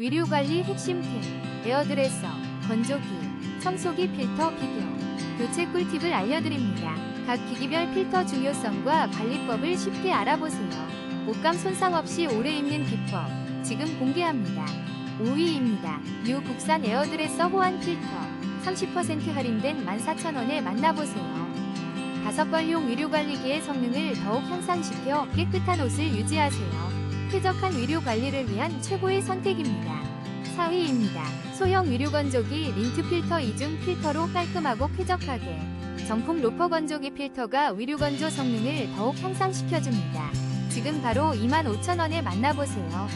위류관리 핵심템, 에어드레서, 건조기, 청소기 필터 비교, 교체 꿀팁을 알려드립니다. 각 기기별 필터 중요성과 관리법을 쉽게 알아보세요. 옷감 손상 없이 오래 입는 비법, 지금 공개합니다. 5위입니다. 뉴 국산 에어드레서 호환 필터, 30% 할인된 14,000원에 만나보세요. 다섯 벌용 위류관리기의 성능을 더욱 향상시켜 깨끗한 옷을 유지하세요. 쾌적한 위류 관리를 위한 최고의 선택입니다. 4위입니다. 소형 위류 건조기 린트 필터 이중 필터로 깔끔하고 쾌적하게 정품 로퍼 건조기 필터가 위류 건조 성능을 더욱 향상시켜줍니다. 지금 바로 25,000원에 만나보세요.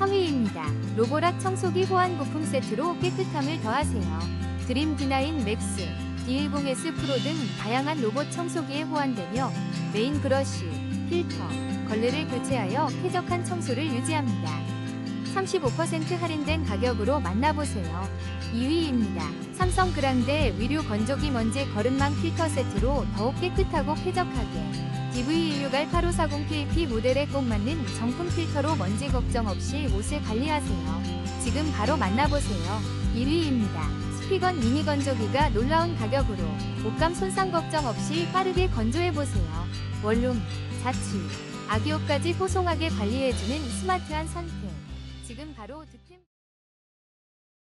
3위입니다. 로보락 청소기 호환 부품 세트로 깨끗함을 더하세요. 드림 D9 맥스, D10S 프로 등 다양한 로봇 청소기에 호환되며 메인 브러쉬, 필터, 걸레를 교체하여 쾌적한 청소를 유지합니다. 35% 할인된 가격으로 만나보세요. 2위입니다. 삼성 그랑데 위류 건조기 먼지 거름망 필터 세트로 더욱 깨끗하고 쾌적하게 DV168 8540KP 모델에 꼭 맞는 정품 필터로 먼지 걱정 없이 옷을 관리하세요. 지금 바로 만나보세요. 1위입니다. 스피건 미니 건조기가 놀라운 가격으로 옷감 손상 걱정 없이 빠르게 건조해보세요. 원룸, 자취, 아기옷까지 포송하게 관리해주는 스마트한 선택. 지금 바로 득템.